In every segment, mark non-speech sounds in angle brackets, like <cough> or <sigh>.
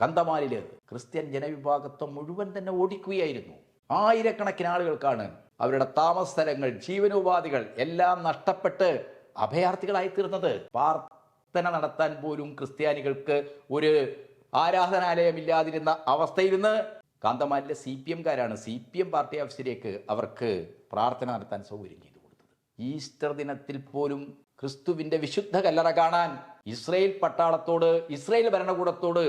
കന്തമാലിൽ Christian ജനവിഭാഗത്വം മുഴുവൻ തന്നെ ഓടിക്കുകയായിരുന്നു. ആയിരക്കണക്കിന് ആളുകൾക്കാണ് അവരുടെ താമസ സ്ഥലങ്ങൾ ജീവനോപാധികൾ എല്ലാം നഷ്ടപ്പെട്ട് അഭയാർത്ഥികളായി തീർന്നത് പ്രാർത്ഥന നടത്താൻ പോലും ക്രിസ്ത്യാനികൾക്ക് ഒരു ആരാധനാലയമില്ലാതിരുന്ന അവസ്ഥയിൽ നിന്ന് കാന്തമാലിലെ സി പി എംകാരാണ് സി പി എം പാർട്ടി ഓഫീസിലേക്ക് അവർക്ക് പ്രാർത്ഥന നടത്താൻ സൗകര്യം ചെയ്തു കൊടുത്തത്. ഈസ്റ്റർ ദിനത്തിൽ പോലും ക്രിസ്തുവിന്റെ വിശുദ്ധ കല്ലറ കാണാൻ ഇസ്രയേൽ പട്ടാളത്തോട് ഇസ്രയേൽ ഭരണകൂടത്തോട്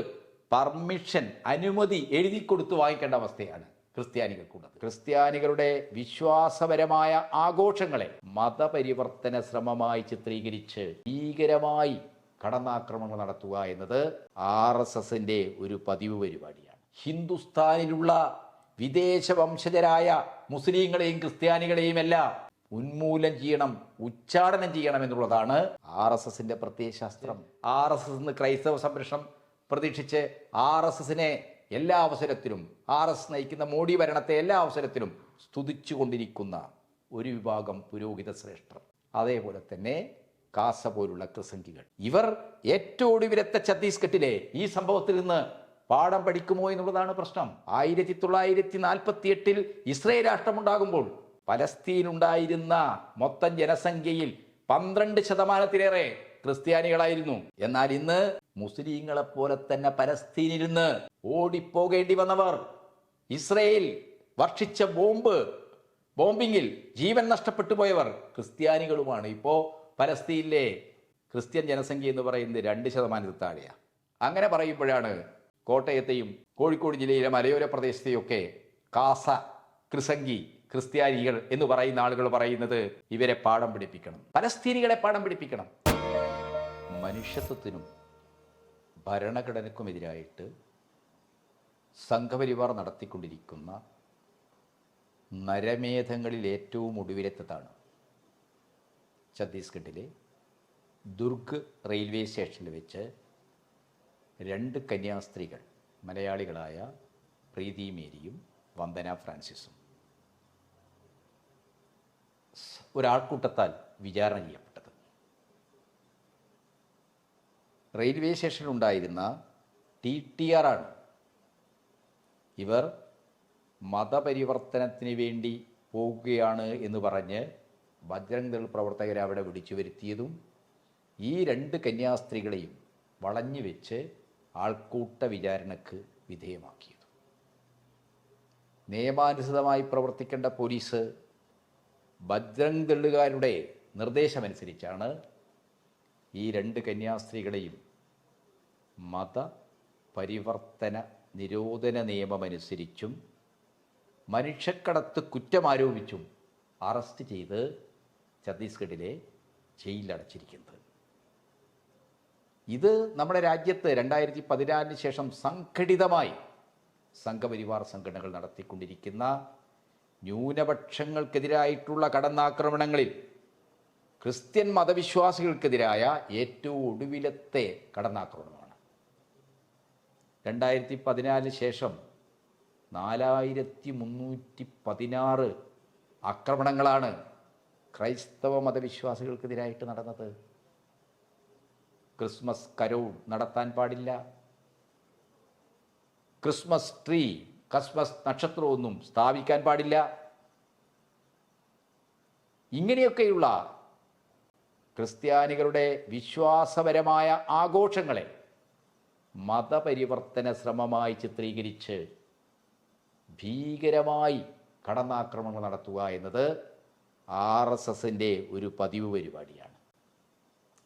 പെർമിഷൻ അനുമതി എഴുതി കൊടുത്ത് വാങ്ങിക്കേണ്ട അവസ്ഥയാണ് ക്രിസ്ത്യാനികൾക്കുള്ളത്. ക്രിസ്ത്യാനികളുടെ വിശ്വാസപരമായ ആഘോഷങ്ങളെ മതപരിവർത്തന ശ്രമമായി ചിത്രീകരിച്ച് ഭീകരമായി കടന്നാക്രമണങ്ങൾ നടത്തുക എന്നത് ആർ എസ് എസിന്റെ ഒരു പതിവ് പരിപാടിയാണ്. ഹിന്ദുസ്ഥാനിലുള്ള വിദേശ വംശജരായ മുസ്ലിങ്ങളെയും ക്രിസ്ത്യാനികളെയും എല്ലാം ഉന്മൂലനം ചെയ്യണം ഉച്ചാടനം ചെയ്യണം എന്നുള്ളതാണ് ആർ എസ് എസിന്റെ പ്രത്യയശാസ്ത്രം ആർ എസ് എസ് ക്രൈസ്തവ സംരക്ഷണം പ്രതീക്ഷിച്ച് ആർ എസ് എസിനെ എല്ലാ അവസരത്തിലും ആർ എസ് നയിക്കുന്ന മോഡി ഭരണത്തെ എല്ലാ അവസരത്തിലും സ്തുതിച്ചുകൊണ്ടിരിക്കുന്ന ഒരു വിഭാഗം പുരോഹിത ശ്രേഷ്ഠർ. അതേപോലെ തന്നെ കാസ പോലുള്ള ക്രിസംഗികൾ. ഇവർ ഏറ്റവും ഒടുവിലത്തെ ഛത്തീസ്ഗഡിലെ ഈ സംഭവത്തിൽ നിന്ന് പാഠം പഠിക്കുമോ എന്നുള്ളതാണ് പ്രശ്നം. ആയിരത്തി തൊള്ളായിരത്തി നാൽപ്പത്തി എട്ടിൽ ഇസ്രയേൽ രാഷ്ട്രമുണ്ടാകുമ്പോൾ പലസ്തീനുണ്ടായിരുന്ന മൊത്തം ജനസംഖ്യയിൽ പന്ത്രണ്ട് ശതമാനത്തിലേറെ ക്രിസ്ത്യാനികളായിരുന്നു. എന്നാൽ ഇന്ന് മുസ്ലിങ്ങളെ പോലെ തന്നെ പലസ്തീനിരുന്ന് ഓടിപ്പോകേണ്ടി വന്നവർ ഇസ്രയേൽ വർഷിച്ച ബോംബ് ബോംബിങ്ങിൽ ജീവൻ നഷ്ടപ്പെട്ടു പോയവർ ക്രിസ്ത്യാനികളുമാണ്. ഇപ്പോൾ പലസ്തീനിലെ ക്രിസ്ത്യൻ ജനസംഖ്യ എന്ന് പറയുന്നത് രണ്ട് ശതമാനത്തിൽ താഴെയാണ് അങ്ങനെ പറയുമ്പോഴാണ് കോട്ടയത്തെയും കോഴിക്കോട് ജില്ലയിലെ മലയോര പ്രദേശത്തെയൊക്കെ കാസ ക്രിസംഗി ക്രിസ്ത്യാനികൾ എന്ന് പറയുന്ന ആളുകൾ പറയുന്നത് ഇവരെ പാഠം പിടിപ്പിക്കണം പലസ്തീനികളെ പാഠം പഠിപ്പിക്കണം. മനുഷ്യത്വത്തിനും ഭരണഘടനയ്ക്കുമെതിരായിട്ട് സംഘപരിവാർ നടത്തിക്കൊണ്ടിരിക്കുന്ന നരമേധങ്ങളിൽ ഏറ്റവും ഒടുവിലെത്തതാണ് ഛത്തീസ്ഗഡിലെ ദുർഗ് റെയിൽവേ സ്റ്റേഷനിൽ വെച്ച് രണ്ട് കന്യാസ്ത്രീകൾ മലയാളികളായ പ്രീതി മേരിയും വന്ദന ഫ്രാൻസിസും. ഒരാൾക്കൂട്ടത്താൽ വിചാരണ ചെയ്യപ്പെട്ടത് റെയിൽവേ സ്റ്റേഷനിലുണ്ടായിരുന്ന ടി ടി ആർ ആണ്. ഇവർ മതപരിവർത്തനത്തിന് വേണ്ടി പോകുകയാണ് എന്ന് പറഞ്ഞ് ബജ്രംഗ് ദൾ പ്രവർത്തകരെ അവിടെ വിളിച്ചു വരുത്തിയതും ഈ രണ്ട് കന്യാസ്ത്രീകളെയും വളഞ്ഞു വെച്ച് ആൾക്കൂട്ട വിചാരണക്ക് വിധേയമാക്കിയതും. നിയമാനുസൃതമായി പ്രവർത്തിക്കേണ്ട പോലീസ് ബജ്രംഗ് ദളുകാരുടെ നിർദ്ദേശമനുസരിച്ചാണ് ഈ രണ്ട് കന്യാസ്ത്രീകളെയും മത പരിവർത്തന നിരോധന നിയമമനുസരിച്ചും മനുഷ്യക്കടത്ത് കുറ്റമാരോപിച്ചും അറസ്റ്റ് ചെയ്ത് ഛത്തീസ്ഗഡിലെ ജയിലിലടച്ചിരിക്കുന്നത്. ഇത് നമ്മുടെ രാജ്യത്ത് രണ്ടായിരത്തി പതിനാലിന് ശേഷം സംഘടിതമായി സംഘപരിവാർ സംഘടനകൾ നടത്തിക്കൊണ്ടിരിക്കുന്ന ന്യൂനപക്ഷങ്ങൾക്കെതിരായിട്ടുള്ള കടന്നാക്രമണങ്ങളിൽ ക്രിസ്ത്യൻ മതവിശ്വാസികൾക്കെതിരായ ഏറ്റവും ഒടുവിലത്തെ കടന്നാക്രമണമാണ്. രണ്ടായിരത്തി പതിനാലിന് ശേഷം നാലായിരത്തി മുന്നൂറ്റി പതിനാറ് ആക്രമണങ്ങളാണ് ക്രൈസ്തവ മതവിശ്വാസികൾക്കെതിരായിട്ട് നടന്നത്. ക്രിസ്മസ് കരോൾ നടത്താൻ പാടില്ല. ക്രിസ്മസ് ട്രീ ക്രിസ്മസ് നക്ഷത്രമൊന്നും സ്ഥാപിക്കാൻ പാടില്ല. ഇങ്ങനെയൊക്കെയുള്ള ക്രിസ്ത്യാനികളുടെ വിശ്വാസപരമായ ആഘോഷങ്ങളെ മതപരിവർത്തന ശ്രമമായി ചിത്രീകരിച്ച് ഭീകരമായി കടന്നാക്രമണങ്ങൾ നടത്തുക എന്നത് ആർ എസ് എസിന്റെ ഒരു പതിവ് പരിപാടിയാണ്.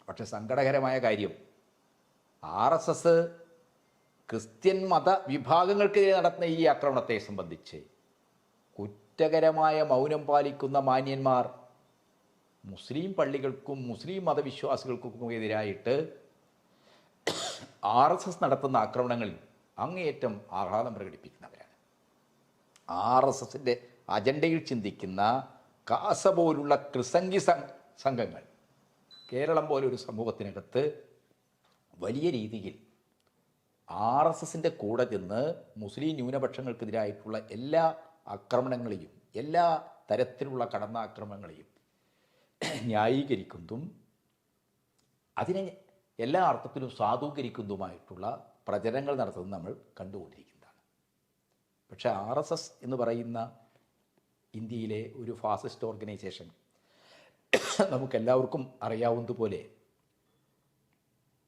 പക്ഷെ സങ്കടകരമായ കാര്യം ആർ എസ് എസ് ക്രിസ്ത്യൻ മത വിഭാഗങ്ങൾക്കെതിരെ നടത്തുന്ന ഈ ആക്രമണത്തെ സംബന്ധിച്ച് കുറ്റകരമായ മൗനം പാലിക്കുന്ന മാന്യന്മാർ മുസ്ലിം പള്ളികൾക്കും മുസ്ലിം മതവിശ്വാസികൾക്കും എതിരായിട്ട് ആർ എസ് എസ് നടത്തുന്ന ആക്രമണങ്ങളിൽ അങ്ങേയറ്റം ആഹ്ലാദം പ്രകടിപ്പിക്കുന്നവരാണ്. ആർ എസ് എസിന്റെ അജണ്ടയിൽ ചിന്തിക്കുന്ന കാസ പോലുള്ള ക്രിസംഗി സംഘങ്ങൾ കേരളം പോലൊരു സമൂഹത്തിനകത്ത് വലിയ രീതിയിൽ ആർ എസ് എസിന്റെ കൂടെ ചെന്ന് മുസ്ലിം ന്യൂനപക്ഷങ്ങൾക്കെതിരായിട്ടുള്ള എല്ലാ ആക്രമണങ്ങളെയും എല്ലാ തരത്തിലുള്ള കടന്നാക്രമണങ്ങളെയും <clears throat> ന്യായീകരിക്കുന്നതും അതിനെ എല്ലാ അർത്ഥത്തിലും സാധൂകരിക്കുന്നതുമായിട്ടുള്ള പ്രചരണങ്ങൾ നടത്തുന്നത് നമ്മൾ കണ്ടുകൊണ്ടിരിക്കുന്നതാണ്. പക്ഷേ ആർ എസ് എസ് എന്ന് പറയുന്ന ഇന്ത്യയിലെ ഒരു ഫാസിസ്റ്റ് ഓർഗനൈസേഷൻ <clears throat> നമുക്കെല്ലാവർക്കും അറിയാവുന്നതുപോലെ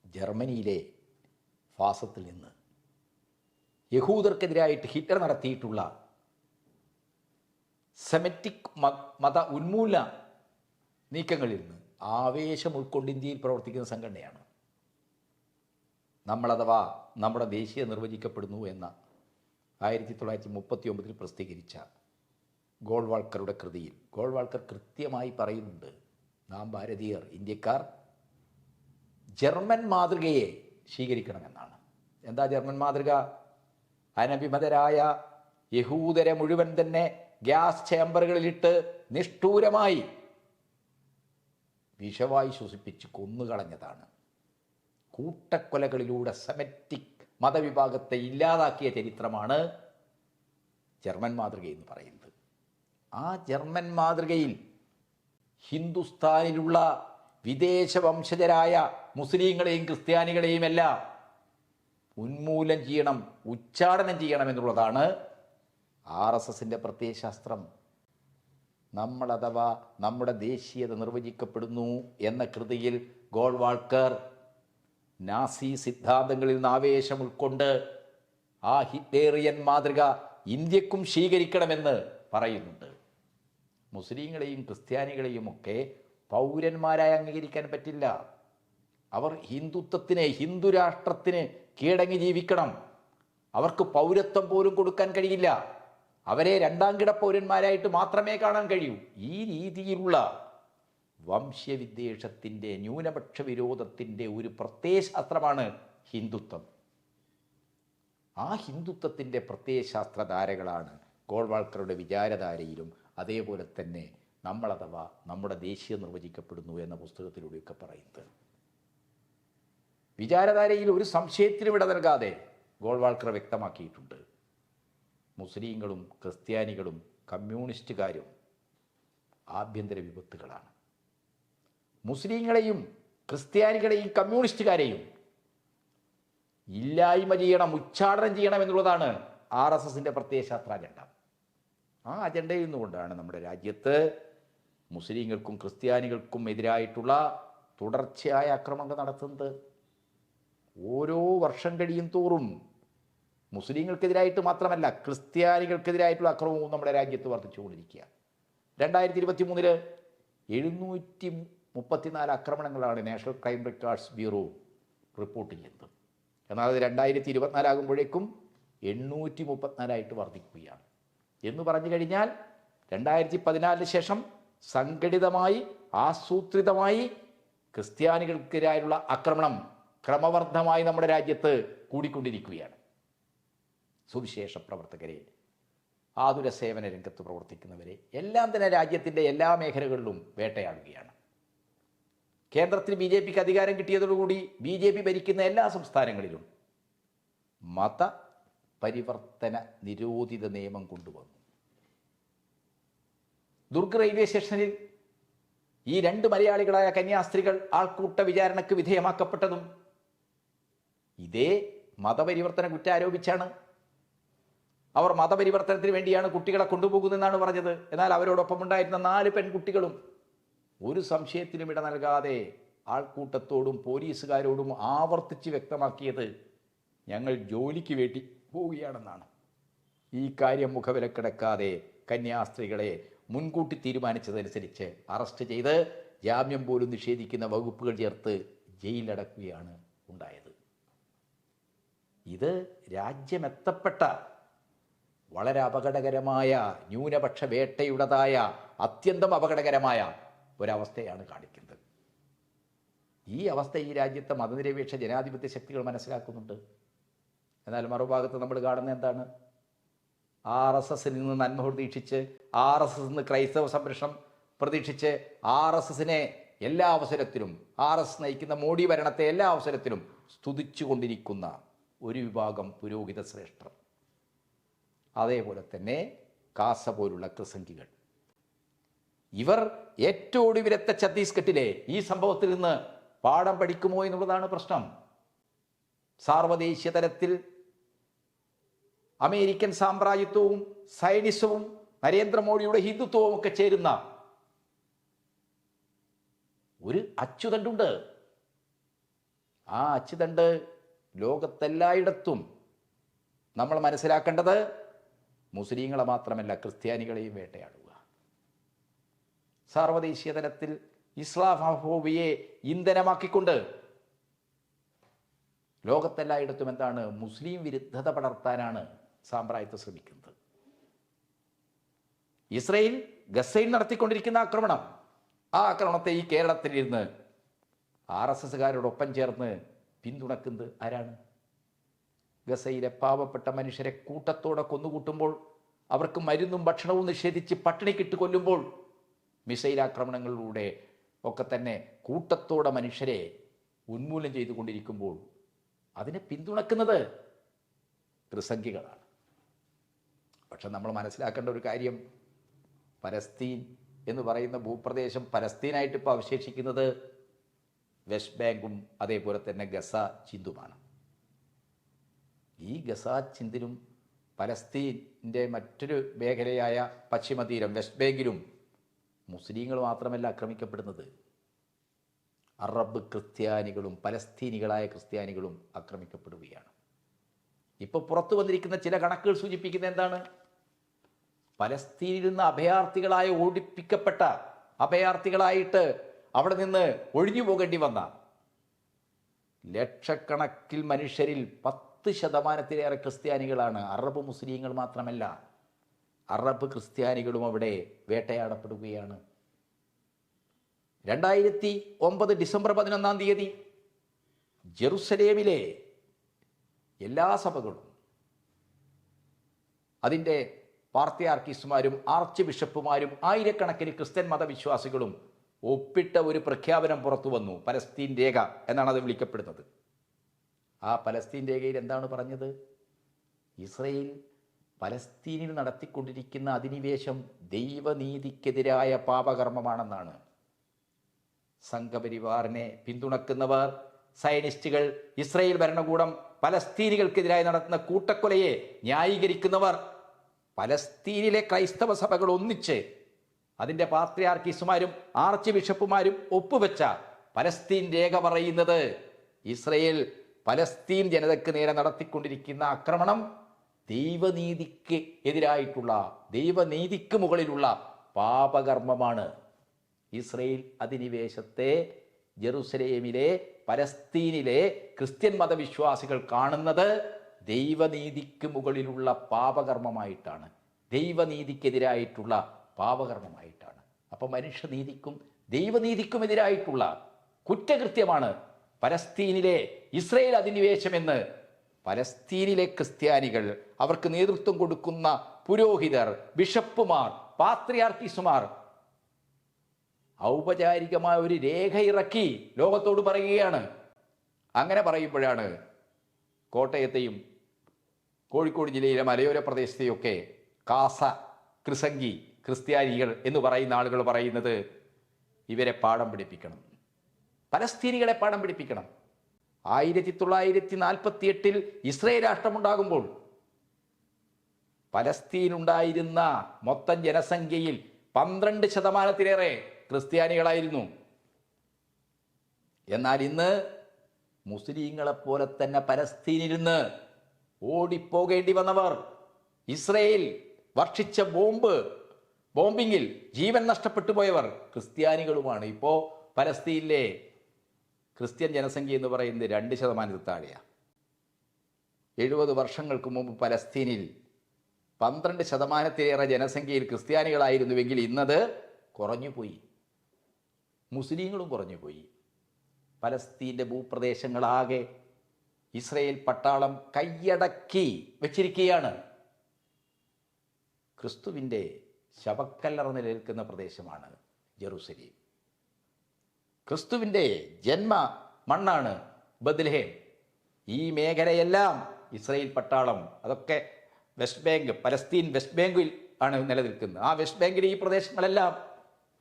ജർമ്മനിയിലെ ഫാസത്തിൽ നിന്ന് യഹൂദർക്കെതിരായിട്ട് ഹിറ്റ്ലർ നടത്തിയിട്ടുള്ള സെമറ്റിക് മത ഉന്മൂലന നീക്കങ്ങളിൽ നിന്ന് ആവേശം ഉൾക്കൊണ്ട് ഇന്ത്യയിൽ പ്രവർത്തിക്കുന്ന സംഘടനയാണ്. നമ്മളഥവാ നമ്മുടെ ദേശീയ നിർവചിക്കപ്പെടുന്നു എന്ന ആയിരത്തി തൊള്ളായിരത്തി മുപ്പത്തി ഒമ്പതിൽ പ്രസിദ്ധീകരിച്ച ഗോൾവാൾക്കറുടെ കൃതിയിൽ. ഗോൾവാൾക്കർ കൃത്യമായി പറയുന്നുണ്ട് നാം ഭാരതീയർ ഇന്ത്യക്കാർ ജർമ്മൻ മാതൃകയെ സ്വീകരിക്കണമെന്നാണ്. എന്താ ജർമ്മൻ മാതൃക? അനഭിമതരായ യഹൂദരെ മുഴുവൻ തന്നെ ഗ്യാസ് ചേംബറുകളിലിട്ട് നിഷ്ഠൂരമായി വിഷവായി ശ്വസിപ്പിച്ച് കൊന്നുകളഞ്ഞതാണ്. കൂട്ടക്കൊലകളിലൂടെ സെമറ്റിക് മതവിഭാഗത്തെ ഇല്ലാതാക്കിയ ചരിത്രമാണ് ജർമ്മൻ മാതൃക എന്ന് പറയുന്നത്. ആ ജർമ്മൻ മാതൃകയിൽ ഹിന്ദുസ്ഥാനിലുള്ള വിദേശ വംശജരായ മുസ്ലിങ്ങളെയും ക്രിസ്ത്യാനികളെയും എല്ലാം ഉന്മൂലനം ചെയ്യണം ഉച്ചാടനം ചെയ്യണം എന്നുള്ളതാണ് ആർ എസ് എസിന്റെ പ്രത്യയശാസ്ത്രം. നമ്മൾ അഥവാ നമ്മുടെ ദേശീയത നിർവചിക്കപ്പെടുന്നു എന്ന കൃതിയിൽ ഗോൾവാൾക്കർ നാസി സിദ്ധാന്തങ്ങളിൽ നിന്ന് ആവേശം ഉൾക്കൊണ്ട് ആ ഹിറ്റ്ലേറിയൻ മാതൃക ഇന്ത്യക്കും സ്വീകരിക്കണമെന്ന് പറയുന്നുണ്ട്. മുസ്ലിങ്ങളെയും ക്രിസ്ത്യാനികളെയും ഒക്കെ പൗരന്മാരായി അംഗീകരിക്കാൻ പറ്റില്ല. അവർ ഹിന്ദുത്വത്തിന് ഹിന്ദു രാഷ്ട്രത്തിന് കീഴടങ്ങി ജീവിക്കണം. അവർക്ക് പൗരത്വം പോലും കൊടുക്കാൻ കഴിയില്ല. അവരെ രണ്ടാം കിട പൗരന്മാരായിട്ട് മാത്രമേ കാണാൻ കഴിയൂ. ഈ രീതിയിലുള്ള വംശ്യവിദ്വേഷത്തിന്റെ ന്യൂനപക്ഷ വിരോധത്തിന്റെ ഒരു പ്രത്യയശാസ്ത്രമാണ് ഹിന്ദുത്വം. ആ ഹിന്ദുത്വത്തിന്റെ പ്രത്യയശാസ്ത്രധാരകളാണ് ഗോൾവാൾക്കറുടെ വിചാരധാരയിലും അതേപോലെ തന്നെ നമ്മളഥവാ നമ്മുടെ ദേശീയം നിർവചിക്കപ്പെടുന്നു എന്ന പുസ്തകത്തിലൂടെയൊക്കെ പറയുന്നത്. വിചാരധാരയിൽ ഒരു സംശയത്തിനും ഇട നൽകാതെ ഗോൾവാൾക്കർ വ്യക്തമാക്കിയിട്ടുണ്ട്. മുസ്ലിങ്ങളും ക്രിസ്ത്യാനികളും കമ്മ്യൂണിസ്റ്റുകാരും ആഭ്യന്തര വിപത്തുകളാണ്. മുസ്ലിങ്ങളെയും ക്രിസ്ത്യാനികളെയും കമ്മ്യൂണിസ്റ്റുകാരെയും ഇല്ലായ്മ ചെയ്യണം ഉച്ചാടനം ചെയ്യണം എന്നുള്ളതാണ് ആർ എസ് എസിന്റെ പ്രത്യയശാസ്ത്ര അജണ്ട. ആ അജണ്ടയിൽ നിന്നുകൊണ്ടാണ് നമ്മുടെ രാജ്യത്ത് മുസ്ലിങ്ങൾക്കും ക്രിസ്ത്യാനികൾക്കും എതിരായിട്ടുള്ള തുടർച്ചയായ ആക്രമണങ്ങൾ നടത്തുന്നത്. ഓരോ വർഷം കഴിയും തോറും മുസ്ലിങ്ങൾക്കെതിരായിട്ട് മാത്രമല്ല ക്രിസ്ത്യാനികൾക്കെതിരായിട്ടുള്ള അക്രമവും നമ്മുടെ രാജ്യത്ത് വർദ്ധിച്ചുകൊണ്ടിരിക്കുക. രണ്ടായിരത്തി ഇരുപത്തി മൂന്നിൽ എഴുന്നൂറ്റി മുപ്പത്തിനാല് ആക്രമണങ്ങളാണ് national crime records bureau report ചെയ്യുന്നത്. എന്നാൽ അത് രണ്ടായിരത്തി ഇരുപത്തിനാലാകുമ്പോഴേക്കും എണ്ണൂറ്റി മുപ്പത്തിനാലായിട്ട് വർദ്ധിക്കുകയാണ്. എന്ന് പറഞ്ഞു കഴിഞ്ഞാൽ രണ്ടായിരത്തി പതിനാലിന് ശേഷം സംഘടിതമായി ആസൂത്രിതമായി ക്രിസ്ത്യാനികൾക്കെതിരായുള്ള ആക്രമണം ക്രമവർദ്ധമായി നമ്മുടെ രാജ്യത്ത് കൂടിക്കൊണ്ടിരിക്കുകയാണ്. സുവിശേഷ പ്രവർത്തകരെ ആതുര സേവന രംഗത്ത് പ്രവർത്തിക്കുന്നവരെ എല്ലാം തന്നെ രാജ്യത്തിന്റെ എല്ലാ മേഖലകളിലും വേട്ടയാടുകയാണ്. കേന്ദ്രത്തിൽ ബി ജെ പിക്ക് അധികാരം കിട്ടിയതോടുകൂടി ബി ജെ പി ഭരിക്കുന്ന എല്ലാ സംസ്ഥാനങ്ങളിലും മത പരിവർത്തന നിരോധിത നിയമം കൊണ്ടുവന്നു. ദുർഗ് റെയിൽവേ സ്റ്റേഷനിൽ ഈ രണ്ട് മലയാളികളായ കന്യാസ്ത്രീകൾ ആൾക്കൂട്ട വിചാരണയ്ക്ക് വിധേയമാക്കപ്പെട്ടതും ഇതേ മതപരിവർത്തന കുറ്റാരോപിച്ചാണ് അവർ മതപരിവർത്തനത്തിന് വേണ്ടിയാണ് കുട്ടികളെ കൊണ്ടുപോകുന്നതെന്നാണ് പറഞ്ഞത്. എന്നാൽ അവരോടൊപ്പം ഉണ്ടായിരുന്ന നാല് പെൺകുട്ടികളും ഒരു സംശയത്തിനും ഇട നൽകാതെ ആൾക്കൂട്ടത്തോടും പോലീസുകാരോടും ആവർത്തിച്ച് വ്യക്തമാക്കിയത് ഞങ്ങൾ ജോലിക്ക് വേണ്ടി പോവുകയാണെന്നാണ്. ഈ കാര്യം മുഖവില മുഖവിലക്കിടക്കാതെ കന്യാസ്ത്രീകളെ മുൻകൂട്ടി തീരുമാനിച്ചതനുസരിച്ച് അറസ്റ്റ് ചെയ്ത് ജാമ്യം പോലും നിഷേധിക്കുന്ന വകുപ്പുകൾ ചേർത്ത് ജയിലടക്കുകയാണ് ഉണ്ടായത്. ഇത് രാജ്യമെത്തപ്പെട്ട വളരെ അപകടകരമായ ന്യൂനപക്ഷ വേട്ടയുടേതായ അത്യന്തം അപകടകരമായ ഒരവസ്ഥയാണ് കാണിക്കുന്നത്. ഈ അവസ്ഥ ഈ രാജ്യത്തെ മതനിരപേക്ഷ ജനാധിപത്യ ശക്തികൾ മനസ്സിലാക്കുന്നുണ്ട്. എന്നാൽ മറുഭാഗത്ത് നമ്മൾ കാണുന്നത് എന്താണ്? ആർ എസ് എസിൽ നിന്ന് നന്മ പ്രതീക്ഷിച്ച് ആർ എസ് എസ് നിന്ന് ക്രൈസ്തവ സംരക്ഷണം പ്രതീക്ഷിച്ച് ആർ എസ് എസിനെ എല്ലാ അവസരത്തിലും ആർ എസ് നയിക്കുന്ന മോഡി ഭരണത്തെ എല്ലാ അവസരത്തിലും സ്തുതിച്ചുകൊണ്ടിരിക്കുന്ന ഒരു വിഭാഗം പുരോഹിത ശ്രേഷ്ഠർ. അതേപോലെ തന്നെ കാസ പോലുള്ള ക്രിസംഖികൾ ഇവർ ഏറ്റവും ഒടുവിലത്തെ ഛത്തീസ്ഗഡിലെ ഈ സംഭവത്തിൽ നിന്ന് പാഠം പഠിക്കുമോ എന്നുള്ളതാണ് പ്രശ്നം. സാർവദേശീയ തലത്തിൽ അമേരിക്കൻ സാമ്രാജ്യത്വവും സൈനിസവും നരേന്ദ്രമോദിയുടെ ഹിന്ദുത്വവും ഒക്കെ ചേരുന്ന ഒരു അച്ചുതണ്ടുണ്ട്. ആ അച്ചുതണ്ട് ലോകത്തെല്ലായിടത്തും നമ്മൾ മനസ്സിലാക്കേണ്ടത് മുസ്ലിങ്ങളെ മാത്രമല്ല ക്രിസ്ത്യാനികളെയും വേട്ടയാടുക. സാർവദേശീയ തലത്തിൽ ഇസ്ലാമോബിയെ ഇന്ധനമാക്കിക്കൊണ്ട് ലോകത്തെല്ലായിടത്തും എന്താണ് മുസ്ലിം വിരുദ്ധത പടർത്താനാണ് സാമ്രാജ്യത്വം ശ്രമിക്കുന്നത്. ഇസ്രയേൽ ഗസയിൽ നടത്തിക്കൊണ്ടിരിക്കുന്ന ആക്രമണം. ആ ആക്രമണത്തെ ഈ കേരളത്തിൽ ഇരുന്ന് ആർ എസ് എസ്സുകാരോടൊപ്പം ചേർന്ന് പിന്തുണക്കുന്നത് ആരാണ്? ഗസയിലെ പാവപ്പെട്ട മനുഷ്യരെ കൂട്ടത്തോടെ കൊന്നുകൂട്ടുമ്പോൾ അവർക്ക് മരുന്നും ഭക്ഷണവും നിഷേധിച്ച് പട്ടിണിക്കിട്ട് കൊല്ലുമ്പോൾ മിസൈൽ ആക്രമണങ്ങളിലൂടെ ഒക്കെ തന്നെ കൂട്ടത്തോടെ മനുഷ്യരെ ഉന്മൂലനം ചെയ്തുകൊണ്ടിരിക്കുമ്പോൾ അതിനെ പിന്തുണക്കുന്നത് ത്രിസംഖികളാണ്. പക്ഷെ നമ്മൾ മനസ്സിലാക്കേണ്ട ഒരു കാര്യം പലസ്തീൻ എന്ന് പറയുന്ന ഭൂപ്രദേശം പലസ്തീനായിട്ട് ഇപ്പോൾ അവശേഷിക്കുന്നത് വെസ്റ്റ് ബാങ്കും അതേപോലെ തന്നെ ഗസ ചിന്തുമാണ്. ഈ ഗസാ ചിന്തിലും പലസ്തീന്റെ മറ്റൊരു മേഖലയായ പശ്ചിമതീരം വെസ്റ്റ് ബാങ്കിലും മുസ്ലിങ്ങൾ മാത്രമല്ല ആക്രമിക്കപ്പെടുന്നത്. അറബ് ക്രിസ്ത്യാനികളും പലസ്തീനികളായ ക്രിസ്ത്യാനികളും ആക്രമിക്കപ്പെടുകയാണ്. ഇപ്പോൾ പുറത്തു വന്നിരിക്കുന്ന ചില കണക്കുകൾ സൂചിപ്പിക്കുന്ന എന്താണ്? പലസ്തീനിൽ നിന്ന് അഭയാർത്ഥികളായ ഓടിപ്പിക്കപ്പെട്ട അഭയാർത്ഥികളായിട്ട് അവിടെ നിന്ന് ഒഴിഞ്ഞു പോകേണ്ടി വന്ന ലക്ഷക്കണക്കിൽ മനുഷ്യരിൽ പത്ത് ശതമാനത്തിലേറെ ക്രിസ്ത്യാനികളാണ്. അറബ് മുസ്ലിങ്ങൾ മാത്രമല്ല അറബ് ക്രിസ്ത്യാനികളും അവിടെ വേട്ടയാടപ്പെടുകയാണ്. രണ്ടായിരത്തി ഒമ്പത് ഡിസംബർ പതിനൊന്നാം തീയതി ജെറുസലേമിലെ എല്ലാ സഭകളും അതിന്റെ പാർത്തിയാർക്കീസുമാരും ആർച്ച് ബിഷപ്പുമാരും ആയിരക്കണക്കിന് ക്രിസ്ത്യൻ മതവിശ്വാസികളും ഒപ്പിട്ട ഒരു പ്രഖ്യാപനം പുറത്തു വന്നു പലസ്തീൻ രേഖ എന്നാണ് അത് വിളിക്കപ്പെടുന്നത്. ആ പലസ്തീൻ രേഖയിൽ എന്താണ് പറഞ്ഞത്? ഇസ്രയേൽ പലസ്തീനിൽ നടത്തിക്കൊണ്ടിരിക്കുന്ന അധിനിവേശം ദൈവനീതിക്കെതിരായ പാപകർമ്മമാണെന്നാണ്. സംഘപരിവാറിനെ പിന്തുണക്കുന്നവർ സയനിസ്റ്റുകൾ ഇസ്രയേൽ ഭരണകൂടം പലസ്തീനികൾക്കെതിരായി നടത്തുന്ന കൂട്ടക്കൊലയെ ന്യായീകരിക്കുന്നവർ പലസ്തീനിലെ ക്രൈസ്തവ സഭകൾ ഒന്നിച്ച് അതിന്റെ പാത്രിയാർക്കീസുമാരും ആർച്ച് ബിഷപ്പുമാരും ഒപ്പുവെച്ച പലസ്തീൻ രേഖ പറയുന്നത് ഇസ്രയേൽ പലസ്തീൻ ജനതയ്ക്ക് നേരെ നടത്തിക്കൊണ്ടിരിക്കുന്ന ആക്രമണം ദൈവനീതിക്ക് എതിരായിട്ടുള്ള ദൈവനീതിക്ക് മുകളിലുള്ള പാപകർമ്മമാണ്. ഇസ്രയേൽ അധിനിവേശത്തെ ജെറുസലേമിലെ പലസ്തീനിലെ ക്രിസ്ത്യൻ മതവിശ്വാസികൾ കാണുന്നത് ദൈവനീതിക്ക് മുകളിലുള്ള പാപകർമ്മമായിട്ടാണ്. ദൈവനീതിക്കെതിരായിട്ടുള്ള പാപകർമ്മമായിട്ടാണ്. അപ്പോൾ മനുഷ്യനീതിക്കും ദൈവനീതിക്കും എതിരായിട്ടുള്ള കുറ്റകൃത്യമാണ് പലസ്തീനിലെ ഇസ്രയേൽ അധിനിവേശമെന്ന് പലസ്തീനിലെ ക്രിസ്ത്യാനികൾ അവർക്ക് നേതൃത്വം കൊടുക്കുന്ന പുരോഹിതർ ബിഷപ്പുമാർ പാത്രിയാർക്കീസുമാർ ഔപചാരികമായ ഒരു രേഖ ഇറക്കി ലോകത്തോട് പറയുകയാണ്. അങ്ങനെ പറയുമ്പോഴാണ് കോട്ടയത്തെയും കോഴിക്കോട് ജില്ലയിലെ മലയോര പ്രദേശത്തെയൊക്കെ കാസ ക്രിസംഗി ക്രിസ്ത്യാനികൾ എന്ന് പറയുന്ന ആളുകൾ പറയുന്നത് ഇവരെ പാഠം പിടിപ്പിക്കണം പലസ്തീനികളെ പാഠം പഠിപ്പിക്കണം. ആയിരത്തി തൊള്ളായിരത്തി നാൽപ്പത്തി എട്ടിൽ ഇസ്രയേൽ രാഷ്ട്രമുണ്ടാകുമ്പോൾ പലസ്തീനുണ്ടായിരുന്ന മൊത്തം ജനസംഖ്യയിൽ പന്ത്രണ്ട് ശതമാനത്തിലേറെ ക്രിസ്ത്യാനികളായിരുന്നു. എന്നാൽ ഇന്ന് മുസ്ലിങ്ങളെപ്പോലെ തന്നെ പലസ്തീനിരുന്ന് ഓടിപ്പോകേണ്ടി വന്നവർ ഇസ്രയേൽ വർഷിച്ച ബോംബ് ബോംബിങ്ങിൽ ജീവൻ നഷ്ടപ്പെട്ടു പോയവർ ക്രിസ്ത്യാനികളുമാണ്. ഇപ്പോൾ പലസ്തീനിലെ ക്രിസ്ത്യൻ ജനസംഖ്യ എന്ന് പറയുന്നത് രണ്ട് ശതമാനത്തിൽ താഴെയാണ് എഴുപത് വർഷങ്ങൾക്ക് മുമ്പ് പലസ്തീനിൽ പന്ത്രണ്ട് ശതമാനത്തിലേറെ ജനസംഖ്യയിൽ ക്രിസ്ത്യാനികളായിരുന്നുവെങ്കിൽ ഇന്നത് കുറഞ്ഞുപോയി. മുസ്ലിങ്ങളും കുറഞ്ഞുപോയി. പലസ്തീന്റെ ഭൂപ്രദേശങ്ങളാകെ ഇസ്രയേൽ പട്ടാളം കൈയടക്കി വച്ചിരിക്കുകയാണ്. ക്രിസ്തുവിന്റെ ശവക്കല്ലറ നിലനിൽക്കുന്ന പ്രദേശമാണ് ജെറുസലേം. ക്രിസ്തുവിന്റെ ജന്മ മണ്ണാണ് ബദ്ലഹേം ഈ മേഖലയെല്ലാം ഇസ്രയേൽ പട്ടാളം അതൊക്കെ വെസ്റ്റ് ബാങ്ക് പലസ്തീൻ വെസ്റ്റ് ബാങ്കിൽ ആണ് നിലനിൽക്കുന്നത്. ആ വെസ്റ്റ് ബാങ്കിലെ ഈ പ്രദേശങ്ങളെല്ലാം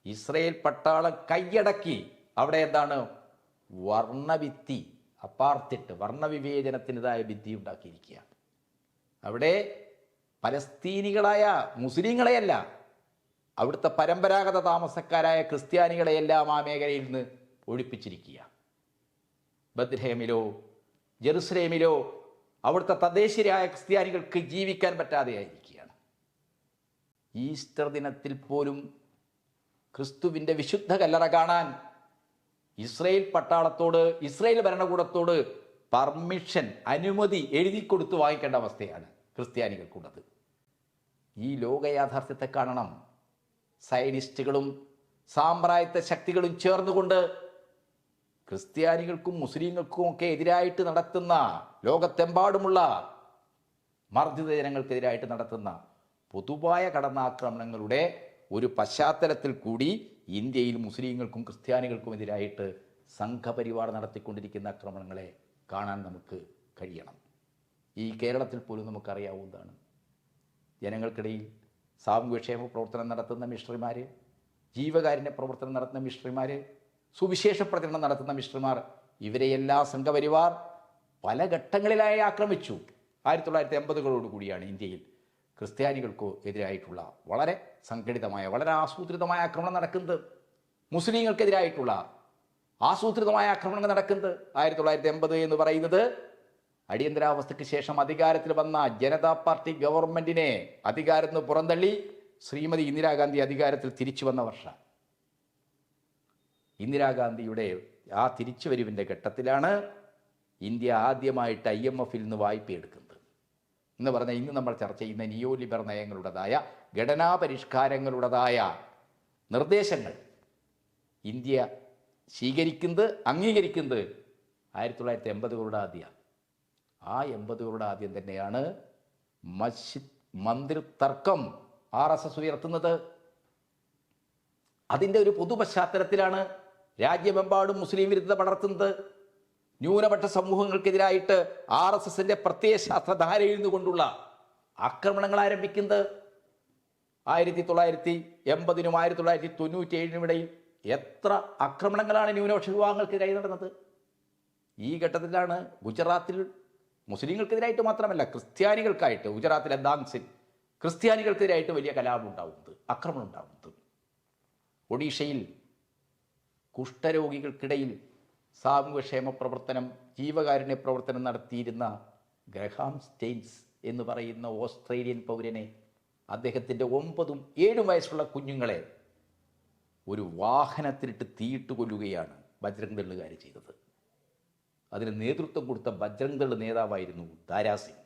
ഇസ്രയേൽ പട്ടാളം കൈയടക്കി അവിടെ എന്താണ്? വർണവിത്തി അപ്പാർത്തിട്ട് വർണവിവേചനത്തിന്റെതായ വിദ്യ ഉണ്ടാക്കിയിരിക്കുകയാണ്. അവിടെ പലസ്തീനികളായ മുസ്ലിങ്ങളെയല്ല അവിടുത്തെ പരമ്പരാഗത താമസക്കാരായ ക്രിസ്ത്യാനികളെയെല്ലാം ആ മേഖലയിൽ നിന്ന് ഒഴിപ്പിച്ചിരിക്കുക. ബദ്രഹേമിലോ ജെറുസലേമിലോ അവിടുത്തെ തദ്ദേശീയരായ ക്രിസ്ത്യാനികൾക്ക് ജീവിക്കാൻ പറ്റാതെ പറ്റാതെയായിരിക്കുകയാണ് ഈസ്റ്റർ ദിനത്തിൽ പോലും ക്രിസ്തുവിന്റെ വിശുദ്ധ കല്ലറ കാണാൻ ഇസ്രയേൽ പട്ടാളത്തോട് ഇസ്രയേൽ ഭരണകൂടത്തോട് പെർമിഷൻ അനുമതി എഴുതി കൊടുത്ത് വാങ്ങിക്കേണ്ട അവസ്ഥയാണ് ക്രിസ്ത്യാനികൾക്കുള്ളത്. ഈ ലോകയാഥാർത്ഥ്യത്തെ കാണണം. സയനിസ്റ്റുകളും സാമ്പ്രായത്വ ശക്തികളും ചേർന്നുകൊണ്ട് ക്രിസ്ത്യാനികൾക്കും മുസ്ലിങ്ങൾക്കും ഒക്കെ എതിരായിട്ട് നടത്തുന്ന ലോകത്തെമ്പാടുമുള്ള മർദ്ദിത ജനങ്ങൾക്കെതിരായിട്ട് നടത്തുന്ന പൊതുവായ കടന്നാക്രമണങ്ങളുടെ ഒരു പശ്ചാത്തലത്തിൽ കൂടി ഇന്ത്യയിൽ മുസ്ലിങ്ങൾക്കും ക്രിസ്ത്യാനികൾക്കും എതിരായിട്ട് സംഘപരിവാർ നടത്തിക്കൊണ്ടിരിക്കുന്ന ആക്രമണങ്ങളെ കാണാൻ നമുക്ക് കഴിയണം. ഈ കേരളത്തിൽ പോലും നമുക്കറിയാവുന്നതാണ്. ജനങ്ങൾക്കിടയിൽ സാമൂഹ്യക്ഷേമ പ്രവർത്തനം നടത്തുന്ന മിഷണറിമാർ ജീവകാരുണ്യ പ്രവർത്തനം നടത്തുന്ന മിഷണറിമാർ സുവിശേഷ പ്രചരണം നടത്തുന്ന മിഷണറിമാർ എല്ലാ സംഘപരിവാർ പല ഘട്ടങ്ങളിലായി ആക്രമിച്ചു. ആയിരത്തി തൊള്ളായിരത്തി എൺപതുകളോട് കൂടിയാണ് ഇന്ത്യയിൽ ക്രിസ്ത്യാനികൾക്ക് എതിരായിട്ടുള്ള വളരെ സംഘടിതമായ വളരെ ആസൂത്രിതമായ ആക്രമണം നടക്കുന്നത്. മുസ്ലിങ്ങൾക്കെതിരായിട്ടുള്ള ആസൂത്രിതമായ ആക്രമണങ്ങൾ നടക്കുന്നത് ആയിരത്തി തൊള്ളായിരത്തി എൺപത് എന്ന് പറയുന്നത് അടിയന്തരാവസ്ഥയ്ക്ക് ശേഷം അധികാരത്തിൽ വന്ന ജനതാ പാർട്ടി ഗവൺമെന്റിനെ അധികാരത്തിൽ നിന്ന് പുറന്തള്ളി ശ്രീമതി ഇന്ദിരാഗാന്ധി അധികാരത്തിൽ തിരിച്ചു വന്ന വർഷം. ഇന്ദിരാഗാന്ധിയുടെ ആ തിരിച്ചുവരവിന്റെ ഘട്ടത്തിലാണ് ഇന്ത്യ ആദ്യമായിട്ട് ഐ എം എഫിൽ നിന്ന് വായ്പ എടുക്കുന്നത്. എന്ന് പറഞ്ഞാൽ ഇന്ന് നമ്മൾ ചർച്ച ചെയ്യുന്ന നിയോ ലിബർ നയങ്ങളുടേതായ ഘടനാ പരിഷ്കാരങ്ങളുടേതായ നിർദ്ദേശങ്ങൾ ഇന്ത്യ സ്വീകരിക്കുന്നത് അംഗീകരിക്കുന്നത് ആയിരത്തി തൊള്ളായിരത്തി എൺപതുകളുടെ ആദ്യമാണ് ആ എൺപതുകളുടെ ആദ്യം തന്നെയാണ് മസ്ജിദ് മന്ദിർ തർക്കം ആർ എസ് എസ് ഉയർത്തുന്നത് അതിന്റെ ഒരു പൊതു പശ്ചാത്തലത്തിലാണ് രാജ്യമെമ്പാടും മുസ്ലിം വിരുദ്ധത പടർത്തുന്നത്. ന്യൂനപക്ഷ സമൂഹങ്ങൾക്കെതിരായിട്ട് ആർ എസ് എസിന്റെ പ്രത്യയശാസ്ത്രധാരയിൽ നിന്നുകൊണ്ടുള്ള ആക്രമണങ്ങൾ ആരംഭിക്കുന്നത്. ആയിരത്തി തൊള്ളായിരത്തി എൺപതിനും ആയിരത്തി തൊള്ളായിരത്തി തൊണ്ണൂറ്റി ഏഴിനും ഇടയിൽ എത്ര ആക്രമണങ്ങളാണ് ന്യൂനപക്ഷ വിഭാഗങ്ങൾക്കെതിരായി നടന്നത് ഈ ഘട്ടത്തിലാണ് ഗുജറാത്തിൽ മുസ്ലിങ്ങൾക്കെതിരായിട്ട് മാത്രമല്ല ക്രിസ്ത്യാനികൾക്കായിട്ട് ഗുജറാത്തിലെ ദാൻസിൽ ക്രിസ്ത്യാനികൾക്കെതിരായിട്ട് വലിയ കലാപം ഉണ്ടാവുന്നത് ആക്രമണം ഉണ്ടാവുന്നത് ഒഡീഷയിൽ കുഷ്ഠരോഗികൾക്കിടയിൽ സാമൂഹ്യക്ഷേമ പ്രവർത്തനം ജീവകാരുണ്യ പ്രവർത്തനം നടത്തിയിരുന്ന ഗ്രഹാം സ്റ്റെയിൻസ് എന്ന് പറയുന്ന ഓസ്ട്രേലിയൻ പൗരനെ അദ്ദേഹത്തിന്റെ ഒമ്പതും ഏഴും വയസ്സുള്ള കുഞ്ഞുങ്ങളെ ഒരു വാഹനത്തിലിട്ട് തീയിട്ട് കൊല്ലുകയാണ് ബജ്രംഗ് ദളുകാർ ചെയ്തത്. അതിന് നേതൃത്വം കൊടുത്ത ബജ്രംഗ് നേതാവായിരുന്നു ദാരാസിംഗ്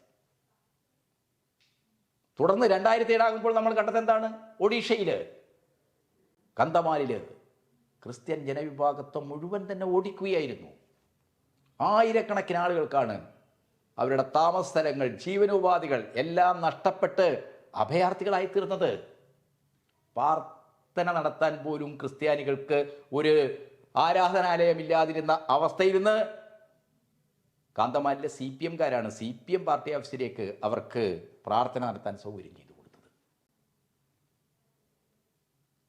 തുടർന്ന് രണ്ടായിരത്തി ഏഴാകുമ്പോൾ നമ്മൾ കണ്ടത് എന്താണ്? ഒഡീഷയിൽ കന്തമാലിൽ ക്രിസ്ത്യൻ ജനവിഭാഗത്വം മുഴുവൻ തന്നെ ഓടിക്കുകയായിരുന്നു. ആയിരക്കണക്കിന് ആളുകൾക്കാണ് അവരുടെ താമസ സ്ഥലങ്ങൾ ജീവനോപാധികൾ എല്ലാം നഷ്ടപ്പെട്ട് അഭയാർത്ഥികളായി തീർന്നത്. പ്രാർത്ഥന നടത്താൻ പോലും ക്രിസ്ത്യാനികൾക്ക് ഒരു ആരാധനാലയമില്ലാതിരുന്ന അവസ്ഥയിൽ നിന്ന് കാന്തമാലിലെ സി പി എംകാരാണ് സി പി എം പാർട്ടി ഓഫീസിലേക്ക് അവർക്ക് പ്രാർത്ഥന നടത്താൻ സൗകര്യം ചെയ്തു കൊടുത്തത്.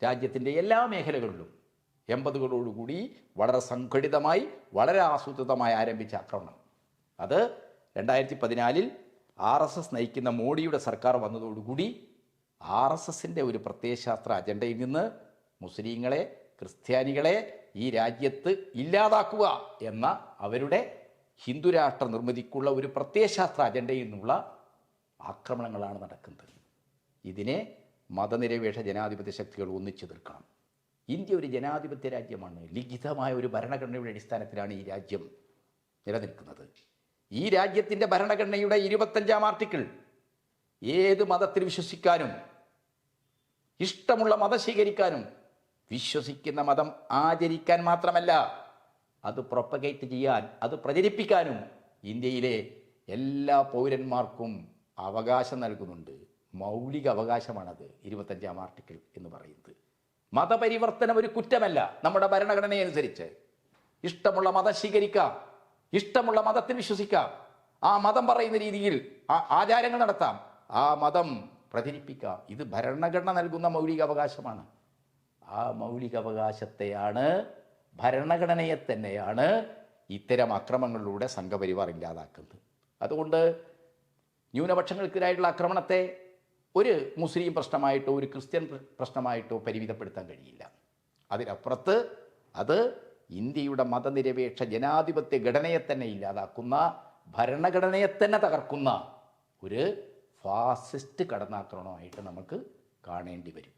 രാജ്യത്തിന്റെ എല്ലാ മേഖലകളിലും എൺപതുകളോടുകൂടി വളരെ സംഘടിതമായി വളരെ ആസൂത്രിതമായി ആരംഭിച്ച ആക്രമണം. അത് രണ്ടായിരത്തി പതിനാലിൽ ആർ എസ് എസ് നയിക്കുന്ന മോഡിയുടെ സർക്കാർ വന്നതോടുകൂടി ആർ എസ് എസിന്റെ ഒരു പ്രത്യയശാസ്ത്ര അജണ്ടയിൽ നിന്ന് മുസ്ലിങ്ങളെ ക്രിസ്ത്യാനികളെ ഈ രാജ്യത്ത് ഇല്ലാതാക്കുക എന്ന അവരുടെ ഹിന്ദുരാഷ്ട്ര നിർമ്മിതിക്കുള്ള ഒരു പ്രത്യയശാസ്ത്ര അജണ്ടയിൽ നിന്നുള്ള ആക്രമണങ്ങളാണ് നടക്കുന്നത്. ഇതിനെ മതനിരപേക്ഷ ജനാധിപത്യ ശക്തികൾ ഒന്നിച്ചു തീർക്കണം ഇന്ത്യ ഒരു ജനാധിപത്യ രാജ്യമാണ്. ലിഖിതമായ ഒരു ഭരണഘടനയുടെ അടിസ്ഥാനത്തിലാണ് ഈ രാജ്യം നിലനിൽക്കുന്നത്. ഈ രാജ്യത്തിന്റെ ഭരണഘടനയുടെ ഇരുപത്തഞ്ചാം ആർട്ടിക്കിൾ ഏത് മതത്തിൽ വിശ്വസിക്കാനും ഇഷ്ടമുള്ള മതം സ്വീകരിക്കാനും വിശ്വസിക്കുന്ന മതം ആചരിക്കാൻ മാത്രമല്ല അത് പ്രൊപ്പഗേറ്റ് ചെയ്യാൻ അത് പ്രചരിപ്പിക്കാനും ഇന്ത്യയിലെ എല്ലാ പൗരന്മാർക്കും അവകാശം നൽകുന്നുണ്ട്. മൗലിക അവകാശമാണത് ഇരുപത്തഞ്ചാം ആർട്ടിക്കിൾ എന്ന് പറയുന്നത്. മതപരിവർത്തനം ഒരു കുറ്റമല്ല നമ്മുടെ ഭരണഘടനയനുസരിച്ച് ഇഷ്ടമുള്ള മതം സ്വീകരിക്കാം ഇഷ്ടമുള്ള മതത്തിൽ വിശ്വസിക്കാം. ആ മതം പറയുന്ന രീതിയിൽ ആചാരങ്ങൾ നടത്താം. ആ മതം പ്രചരിപ്പിക്കാം. ഇത് ഭരണഘടന നൽകുന്ന മൗലിക അവകാശമാണ് ആ മൗലിക അവകാശത്തെയാണ് ഭരണഘടനയെ തന്നെയാണ് ഇത്തരം അക്രമങ്ങളിലൂടെ സംഘപരിവാർ ഇല്ലാതാക്കുന്നത്. അതുകൊണ്ട് ന്യൂനപക്ഷങ്ങൾക്കെതിരായിട്ടുള്ള ആക്രമണത്തെ ഒരു മുസ്ലിം പ്രശ്നമായിട്ടോ ഒരു ക്രിസ്ത്യൻ പ്രശ്നമായിട്ടോ പരിമിതപ്പെടുത്താൻ കഴിയില്ല. അതിനപ്പുറത്ത് അത് ഇന്ത്യയുടെ മതനിരപേക്ഷ ജനാധിപത്യ ഘടനയെ തന്നെ ഇല്ലാതാക്കുന്ന ഭരണഘടനയെ തന്നെ തകർക്കുന്ന ഒരു ഫാസിസ്റ്റ് കടന്നാക്രമണമായിട്ട് നമുക്ക് കാണേണ്ടി വരും.